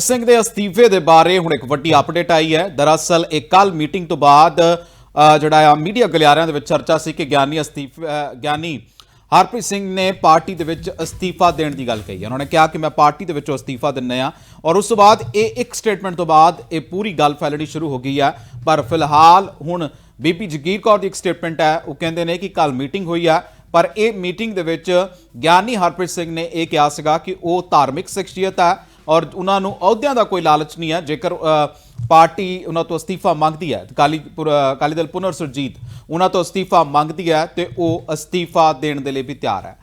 ਸਿੰਘ ਦੇ ਅਸਤੀਫੇ ਦੇ ਬਾਰੇ ਹੁਣ ਇੱਕ ਵੱਡੀ ਅਪਡੇਟ ਆਈ ਹੈ। ਦਰਅਸਲ ਇਹ ਕੱਲ ਮੀਟਿੰਗ ਤੋਂ ਬਾਅਦ ਜਿਹੜਾ ਆ ਮੀਡੀਆ ਗਲਿਆਰਿਆਂ ਦੇ ਵਿੱਚ ਚਰਚਾ ਸੀ ਕਿ ਗਿਆਨੀ ਅਸਤੀਫਾ ਗਿਆਨੀ ਹਰਪ੍ਰੀਤ ਸਿੰਘ ਨੇ ਪਾਰਟੀ ਦੇ ਵਿੱਚ ਅਸਤੀਫਾ ਦੇਣ ਦੀ ਗੱਲ ਕਹੀ ਹੈ। ਉਹਨਾਂ ਨੇ ਕਿਹਾ ਕਿ ਮੈਂ ਪਾਰਟੀ ਦੇ ਵਿੱਚੋਂ ਅਸਤੀਫਾ ਦਿੰਨੇ ਆ ਔਰ ਉਸ ਤੋਂ ਬਾਅਦ ਇਹ ਇੱਕ ਸਟੇਟਮੈਂਟ ਤੋਂ ਬਾਅਦ ਇਹ ਪੂਰੀ ਗੱਲ ਫੈਲਣੀ ਸ਼ੁਰੂ ਹੋ ਗਈ ਹੈ। ਪਰ ਫਿਲਹਾਲ ਹੁਣ ਬੀਬੀ ਜਗੀਰ ਕੌਰ ਦੀ ਇੱਕ ਸਟੇਟਮੈਂਟ ਹੈ। ਉਹ ਕਹਿੰਦੇ ਨੇ ਕਿ ਕੱਲ ਮੀਟਿੰਗ ਹੋਈ ਆ ਪਰ ਇਹ ਮੀਟਿੰਗ ਦੇ ਵਿੱਚ ਗਿਆਨੀ ਹਰਪ੍ਰੀਤ ਸਿੰਘ ਨੇ ਇਹ ਕਿਹਾ ਸੀਗਾ ਕਿ ਉਹ ਧਾਰਮਿਕ ਸ਼ਖਸੀਅਤ ਹੈ ਔਰ ਉਹਨਾਂ ਨੂੰ ਅਹੁਦਿਆਂ ਦਾ ਕੋਈ ਲਾਲਚ ਨਹੀਂ ਹੈ। ਜੇਕਰ ਪਾਰਟੀ ਉਹਨਾਂ ਤੋਂ ਅਸਤੀਫਾ ਮੰਗਦੀ ਹੈ ਕਾਲੀ ਪੁਰ- ਅਕਾਲੀ ਦਲ ਪੁਨਰ ਸੁਰਜੀਤ ਉਹਨਾਂ ਤੋਂ ਅਸਤੀਫਾ ਮੰਗਦੀ ਹੈ ਤੇ ਉਹ ਅਸਤੀਫਾ ਦੇਣ ਦੇ ਲਈ ਵੀ ਤਿਆਰ ਹੈ।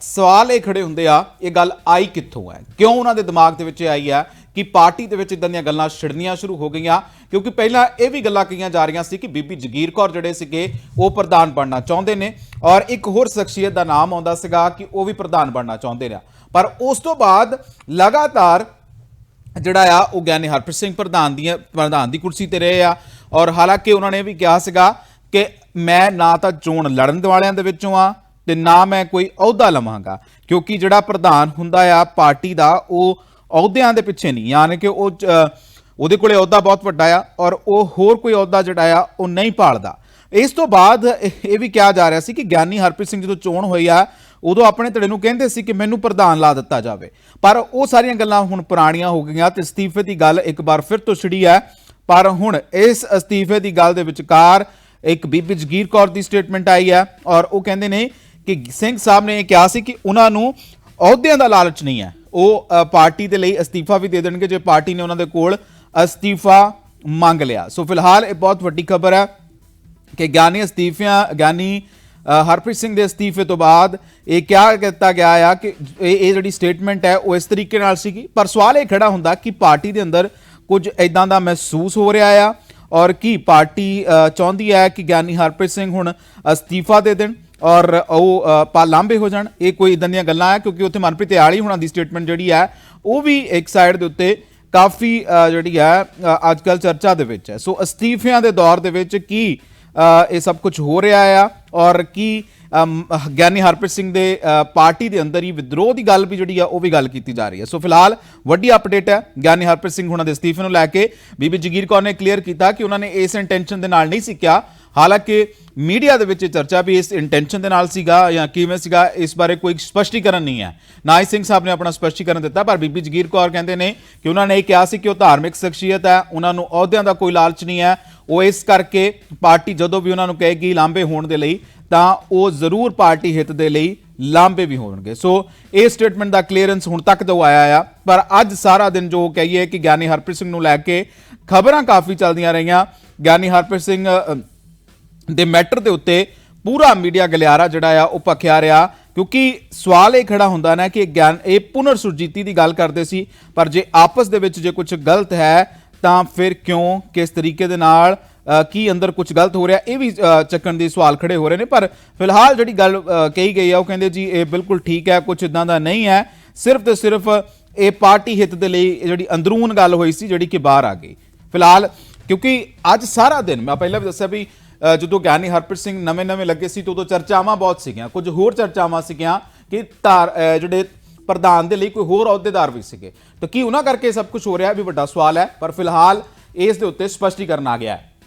ਸਵਾਲ ਇਹ ਖੜੇ ਹੁੰਦੇ ਆ, ਇਹ ਗੱਲ ਆਈ ਕਿੱਥੋਂ ਹੈ? ਕਿਉਂ ਉਹਨਾਂ ਦੇ ਦਿਮਾਗ ਦੇ ਵਿੱਚ ਇਹ ਆਈ ਹੈ ਕਿ ਪਾਰਟੀ ਦੇ ਵਿੱਚ ਇਦਾਂ ਦੀਆਂ ਗੱਲਾਂ ਛਿੜਨੀਆਂ ਸ਼ੁਰੂ ਹੋ ਗਈਆਂ? ਕਿਉਂਕਿ ਪਹਿਲਾਂ ਇਹ ਵੀ ਗੱਲਾਂ ਕਹੀਆਂ ਜਾ ਰਹੀਆਂ ਸੀ ਕਿ ਬੀਬੀ ਜਗੀਰ ਕੌਰ ਜਿਹੜੇ ਸੀਗੇ, ਉਹ ਪ੍ਰਧਾਨ ਬਣਨਾ ਚਾਹੁੰਦੇ ਨੇ। ਔਰ ਇੱਕ ਹੋਰ ਸ਼ਖਸੀਅਤ ਦਾ ਨਾਮ ਆਉਂਦਾ ਸੀਗਾ ਕਿ ਉਹ ਵੀ ਪ੍ਰਧਾਨ ਬਣਨਾ ਚਾਹੁੰਦੇ ਨੇ। ਪਰ ਉਸ ਤੋਂ ਬਾਅਦ ਲਗਾਤਾਰ ਜਿਹੜਾ ਆ, ਉਹ ਗਿਆਨੀ ਹਰਪ੍ਰੀਤ ਸਿੰਘ ਪ੍ਰਧਾਨ ਦੀਆਂ, ਪ੍ਰਧਾਨ ਦੀ ਕੁਰਸੀ ਤੇ ਰਹੇ ਆ ਔਰ ਹਾਲਾਂਕਿ ਉਹਨਾਂ ਨੇ ਵੀ ਕਿਹਾ ਸੀਗਾ ਕਿ ਮੈਂ ਨਾ ਤਾਂ ਚੋਣ ਲੜਨ ਵਾਲਿਆਂ ਦੇ ਵਿੱਚੋਂ ਆ ਤੇ ਨਾ ਮੈਂ ਕੋਈ ਅਹੁਦਾ ਲਵਾਂਗਾ, ਕਿਉਂਕਿ ਜਿਹੜਾ ਪ੍ਰਧਾਨ ਹੁੰਦਾ ਆ ਪਾਰਟੀ ਦਾ, ਉਹ ਅਹੁਦਿਆਂ ਦੇ ਪਿੱਛੇ ਨਹੀਂ, ਯਾਨੀ ਕਿ ਉਹ ਉਹਦੇ ਕੋਲੇ ਅਹੁਦਾ ਬਹੁਤ ਵੱਡਾ ਆ ਔਰ ਉਹ ਹੋਰ ਕੋਈ ਅਹੁਦਾ ਜਿਹੜਾ ਆ, ਉਹ ਨਹੀਂ ਪਾਲਦਾ। ਇਸ ਤੋਂ ਬਾਅਦ ਇਹ ਵੀ ਕਿਹਾ ਜਾ ਰਿਹਾ ਸੀ ਕਿ ਗਿਆਨੀ ਹਰਪ੍ਰੀਤ ਸਿੰਘ ਜਦੋਂ ਚੋਣ ਹੋਈ ਆ ਉਦੋਂ ਆਪਣੇ ਧੜੇ ਨੂੰ ਕਹਿੰਦੇ ਸੀ ਕਿ ਮੈਨੂੰ ਪ੍ਰਧਾਨ ਲਾ ਦਿੱਤਾ ਜਾਵੇ। ਪਰ ਉਹ ਸਾਰੀਆਂ ਗੱਲਾਂ ਹੁਣ ਪੁਰਾਣੀਆਂ ਹੋ ਗਈਆਂ ਤੇ ਅਸਤੀਫੇ ਦੀ ਗੱਲ ਇੱਕ ਵਾਰ ਫਿਰ ਤੋਂ ਛਿੜੀ ਹੈ। ਪਰ ਹੁਣ ਇਸ ਅਸਤੀਫੇ ਦੀ ਗੱਲ ਦੇ ਵਿਚਕਾਰ ਇੱਕ ਬੀਬੀ ਜਗੀਰ ਕੌਰ ਦੀ ਸਟੇਟਮੈਂਟ ਆਈ ਹੈ ਔਰ ਉਹ ਕਹਿੰਦੇ ਨੇ ਕਿ ਸਿੰਘ ਸਾਹਿਬ ਨੇ ਇਹ ਕਿਹਾ ਸੀ ਕਿ ਉਹਨਾਂ ਨੂੰ ਅਹੁਦਿਆਂ ਦਾ ਲਾਲਚ ਨਹੀਂ ਹੈ। ਉਹ ਪਾਰਟੀ ਦੇ ਲਈ ਅਸਤੀਫਾ ਵੀ ਦੇ ਦੇਣਗੇ ਜੇ ਪਾਰਟੀ ਨੇ ਉਹਨਾਂ ਦੇ ਕੋਲ ਅਸਤੀਫਾ ਮੰਗ ਲਿਆ। ਸੋ ਫਿਲਹਾਲ ਇਹ ਬਹੁਤ ਵੱਡੀ ਖਬਰ ਹੈ ਕਿ ਗਿਆਨੀ ਅਸਤੀਫਿਆਂ, ਗਿਆਨੀ ਹਰਪ੍ਰੀਤ ਸਿੰਘ ਦੇ ਅਸਤੀਫੇ ਤੋਂ ਬਾਅਦ ਇਹ ਕਿਹਾ ਕੀਤਾ ਗਿਆ ਆ ਕਿ ਇਹ ਇਹ ਜਿਹੜੀ ਸਟੇਟਮੈਂਟ ਹੈ ਉਹ ਇਸ ਤਰੀਕੇ ਨਾਲ ਸੀਗੀ। ਪਰ ਸਵਾਲ ਇਹ ਖੜਾ ਹੁੰਦਾ ਕਿ ਪਾਰਟੀ ਦੇ ਅੰਦਰ ਕੁਝ ਇਦਾਂ ਦਾ ਮਹਿਸੂਸ ਹੋ ਰਿਹਾ ਆ ਔਰ ਕੀ ਪਾਰਟੀ ਚਾਹੁੰਦੀ ਹੈ ਕਿ ਗਿਆਨੀ ਹਰਪ੍ਰੀਤ ਸਿੰਘ ਹੁਣ ਅਸਤੀਫਾ ਦੇ ਦੇਣ ਔਰ ਉਹ ਅ, ਪਾ ਲਾਂਬੇ ਹੋ ਜਾਣ। ਇਹ ਕੋਈ ਇਦਾਂ ਦੀਆਂ ਗੱਲਾਂ ਆ ਕਿਉਂਕਿ ਉੱਥੇ ਮਨਪ੍ਰੀਤ ਆਲੀ ਹੁਣਾਂ ਦੀ ਸਟੇਟਮੈਂਟ ਜਿਹੜੀ ਹੈ ਉਹ ਵੀ ਇੱਕ ਸਾਈਡ ਦੇ ਉੱਤੇ ਕਾਫੀ ਜਿਹੜੀ ਹੈ ਅੱਜ ਕੱਲ ਚਰਚਾ ਦੇ ਵਿੱਚ ਹੈ। ਸੋ ਅਸਤੀਫਿਆਂ ਦੇ ਦੌਰ ਦੇ ਵਿੱਚ ਕੀ ਇਹ ਸਭ ਕੁਝ ਹੋ ਰਿਹਾ ਆ ਔਰ ਕੀ ਗਿਆਨੀ ਹਰਪ੍ਰੀਤ ਸਿੰਘ ਦੇ ਪਾਰਟੀ ਦੇ ਅੰਦਰ ਹੀ ਵਿਦਰੋਹ ਦੀ ਗੱਲ ਵੀ ਜਿਹੜੀ ਆ ਉਹ ਵੀ ਗੱਲ ਕੀਤੀ ਜਾ ਰਹੀ ਹੈ। ਸੋ ਫਿਲਹਾਲ ਵੱਡੀ ਅਪਡੇਟ ਹੈ ਗਿਆਨੀ ਹਰਪ੍ਰੀਤ ਸਿੰਘ ਹੁਣਾਂ ਦੇ ਅਸਤੀਫੇ ਨੂੰ ਲੈ ਕੇ। ਬੀਬੀ ਜਗੀਰ ਕੌਰ ਨੇ ਕਲੀਅਰ ਕੀਤਾ ਕਿ ਉਹਨਾਂ ਨੇ ਇਸ ਇੰਟੈਂਸ਼ਨ ਦੇ ਨਾਲ ਨਹੀਂ ਸੀ ਕਿਹਾ ਹਾਲਾਂਕਿ ਮੀਡੀਆ ਦੇ ਵਿੱਚ ਇਹ ਚਰਚਾ ਵੀ ਇਸ ਇੰਟੈਂਸ਼ਨ ਦੇ ਨਾਲ ਸੀਗਾ ਜਾਂ ਕਿਵੇਂ ਸੀਗਾ, ਇਸ ਬਾਰੇ ਕੋਈ ਸਪਸ਼ਟੀਕਰਨ ਨਹੀਂ ਹੈ। ਨਾ ਸਿੰਘ ਸਾਹਿਬ ਨੇ ਆਪਣਾ ਸਪਸ਼ਟੀਕਰਨ ਦਿੱਤਾ, ਪਰ ਬੀਬੀ ਜਗੀਰ ਕੌਰ ਕਹਿੰਦੇ ਨੇ ਕਿ ਉਹਨਾਂ ਨੇ ਇਹ ਕਿਹਾ ਸੀ ਕਿ ਉਹ ਧਾਰਮਿਕ ਸ਼ਖਸੀਅਤ ਹੈ, ਉਹਨਾਂ ਨੂੰ ਅਹੁਦਿਆਂ ਦਾ ਕੋਈ ਲਾਲਚ ਨਹੀਂ ਹੈ। ਉਹ ਇਸ ਕਰਕੇ ਪਾਰਟੀ ਜਦੋਂ ਵੀ ਉਹਨਾਂ ਨੂੰ ਕਹੇਗੀ ਲਾਂਬੇ ਹੋਣ ਦੇ ਲਈ, ਤਾਂ ਉਹ ਜ਼ਰੂਰ ਪਾਰਟੀ ਹਿੱਤ ਦੇ ਲਈ ਲਾਂਬੇ ਵੀ ਹੋਣਗੇ। ਸੋ ਇਹ ਸਟੇਟਮੈਂਟ ਦਾ ਕਲੀਅਰੈਂਸ ਹੁਣ ਤੱਕ ਤੋਂ ਆਇਆ ਆ, ਪਰ ਅੱਜ ਸਾਰਾ ਦਿਨ ਜੋ ਕਹੀਏ ਕਿ ਗਿਆਨੀ ਹਰਪ੍ਰੀਤ ਸਿੰਘ ਨੂੰ ਲੈ ਕੇ ਖਬਰਾਂ ਕਾਫੀ ਚੱਲਦੀਆਂ ਰਹੀਆਂ। ਗਿਆਨੀ ਹਰਪ੍ਰੀਤ ਸਿੰਘ ਦੇ ਮੈਟਰ ਦੇ ਉੱਤੇ ਪੂਰਾ ਮੀਡੀਆ ਗਲਿਆਰਾ ਜਿਹੜਾ ਆ ਉਹ ਭਖਿਆ ਰਿਹਾ, ਕਿਉਂਕਿ ਸਵਾਲ ਇਹ ਖੜਾ ਹੁੰਦਾ ਨਾ ਕਿ ਗਿਆਨ, ਇਹ ਪੁਨਰ ਸੁਰਜੀਤੀ ਦੀ ਗੱਲ ਕਰਦੇ ਸੀ, ਪਰ ਜੇ ਆਪਸ ਦੇ ਵਿੱਚ ਜੇ ਕੁਝ ਗਲਤ ਹੈ, ਤਾਂ ਫਿਰ ਕਿਉਂ, ਕਿਸ ਤਰੀਕੇ ਦੇ ਨਾਲ ਕੀ ਅੰਦਰ ਕੁਝ ਗਲਤ ਹੋ ਰਿਹਾ, ਇਹ ਵੀ ਚੱਕਣ ਦੇ ਸਵਾਲ ਖੜੇ ਹੋ ਰਹੇ ਨੇ, ਪਰ ਫਿਲਹਾਲ ਜਿਹੜੀ ਗੱਲ ਕਹੀ ਗਈ ਆ, ਉਹ ਕਹਿੰਦੇ ਜੀ ਇਹ ਬਿਲਕੁਲ ਠੀਕ ਹੈ ਕੁਝ ਇਦਾਂ ਦਾ ਨਹੀਂ ਹੈ, ਸਿਰਫ ਤੇ ਸਿਰਫ ਇਹ ਪਾਰਟੀ ਹਿੱਤ ਦੇ ਲਈ ਇਹ ਜਿਹੜੀ ਅੰਦਰੂਨ ਗੱਲ ਹੋਈ ਸੀ, ਜਿਹੜੀ ਕਿ ਬਾਹਰ ਆ ਗਈ। ਫਿਲਹਾਲ ਕਿਉਂਕਿ ਅੱਜ ਸਾਰਾ ਦਿਨ, ਮੈਂ ਪਹਿਲਾਂ ਵੀ ਦੱਸਿਆ ਵੀ ਜਦੋਂ ਗਿਆਨੀ ਹਰਪ੍ਰੀਤ ਸਿੰਘ ਨਵੇਂ-ਨਵੇਂ ਲੱਗੇ ਸੀ, ਤਾਂ ਉਦੋਂ ਚਰਚਾਵਾਂ ਬਹੁਤ ਸੀਗੀਆਂ। ਕੁਝ ਹੋਰ ਚਰਚਾਵਾਂ ਸੀਗੀਆਂ ਕਿ ਧਾਰ ਜਿਹੜੇ ਪ੍ਰਧਾਨ ਦੇ ਲਈ ਕੋਈ ਹੋਰ ਅਹੁਦੇਦਾਰ ਵੀ ਸੀਗੇ। ਤਾਂ ਕੀ ਉਹਨਾਂ ਕਰਕੇ ਸਭ ਕੁਝ ਹੋ ਰਿਹਾ? ਵੀ ਵੱਡਾ ਸਵਾਲ ਹੈ। ਪਰ ਫਿਲਹਾਲ ਇਸ ਦੇ ਉੱਤੇ ਸਪਸ਼ਟੀਕਰਨ ਆ ਗਿਆ ਹੈ।